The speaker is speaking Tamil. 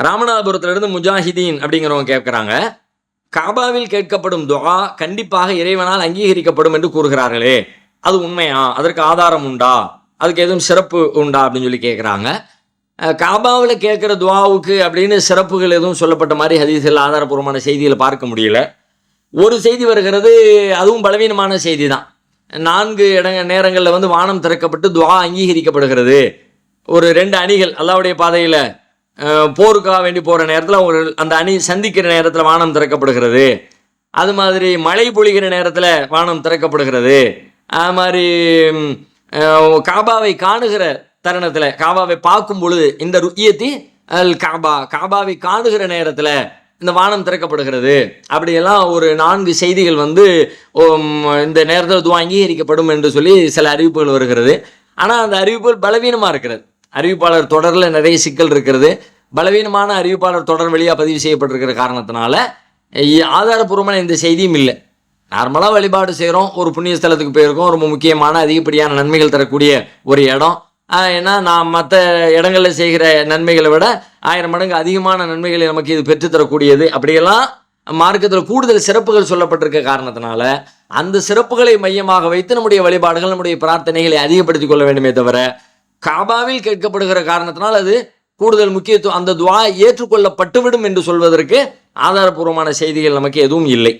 ராமநாதபுரத்திலிருந்து முஜாஹிதீன் அப்படிங்கிறவங்க கேட்குறாங்க. காபாவில் கேட்கப்படும் துவா கண்டிப்பாக இறைவனால் அங்கீகரிக்கப்படும் என்று கூறுகிறார்களே. அது உண்மையா? அதற்கு ஆதாரம் உண்டா? அதுக்கு எதுவும் சிறப்பு உண்டா அப்படின்னு சொல்லி கேட்குறாங்க. காபாவில் கேட்குற துவாவுக்கு அப்படின்னு சிறப்புகள் எதுவும் சொல்லப்பட்ட மாதிரி ஹதீஸில் ஆதாரபூர்வமான செய்திகளை பார்க்க முடியல. ஒரு செய்தி வருகிறது அதுவும் பலவீனமான செய்தி தான் நான்கு இடங்க நேரங்களில் வந்து வானம் திறக்கப்பட்டு துவா அங்கீகரிக்கப்படுகிறது. ஒரு ரெண்டு அணிகள் அல்லாவுடைய பாதையில் போருக்காக வேண்டி போகிற நேரத்தில் ஒரு அந்த அணி சந்திக்கிற நேரத்தில் வானம் திறக்கப்படுகிறது. அது மாதிரி மழை பொழிகிற நேரத்தில் வானம் திறக்கப்படுகிறது. அது மாதிரி காபாவை காணுகிற தருணத்தில் காபாவை பார்க்கும் பொழுது இந்த ருக்கியத்தி அல் காபா காபாவை காணுகிற நேரத்தில் இந்த வானம் திறக்கப்படுகிறது. அப்படியெல்லாம் ஒரு நான்கு செய்திகள் வந்து இந்த நேரத்தில் துவா அங்கீகரிக்கப்படும் என்று சொல்லி சில அறிவிப்புகள் வருகிறது. ஆனால் அந்த அறிவிப்புகள் பலவீனமாக இருக்கிறது. அறிவிப்பாளர் தொடரில் நிறைய சிக்கல் இருக்கிறது. பலவீனமான அறிவிப்பாளர் தொடர் வழியாக பதிவு செய்யப்பட்டிருக்கிற காரணத்தினால ஆதாரபூர்வமான இந்த செய்தியும் இல்லை. நார்மலாக வழிபாடு செய்கிறோம் ஒரு புண்ணிய ஸ்தலத்துக்கு போயிருக்கோம் ரொம்ப முக்கியமான அதிகப்படியான நன்மைகள் தரக்கூடிய ஒரு இடம். ஏன்னா நான் மற்ற இடங்களில் செய்கிற நன்மைகளை விட ஆயிரம் மடங்கு அதிகமான நன்மைகளை நமக்கு இது பெற்றுத்தரக்கூடியது அப்படியெல்லாம் மார்க்கத்தில் கூடுதல் சிறப்புகள் சொல்லப்பட்டிருக்க காரணத்தினால அந்த சிறப்புகளை மையமாக வைத்து நம்முடைய வழிபாடுகள் நம்முடைய பிரார்த்தனைகளை அதிகப்படுத்திக் கொள்ள வேண்டுமே தவிர காபாவில் கேட்கப்படுகிற காரணத்தினால் அது கூடுதல் முக்கியத்துவம் அந்த துவா ஏற்றுக்கொள்ளப்பட்டுவிடும் என்று சொல்வதற்கு ஆதாரபூர்வமான செய்திகள் நமக்கு எதுவும் இல்லை.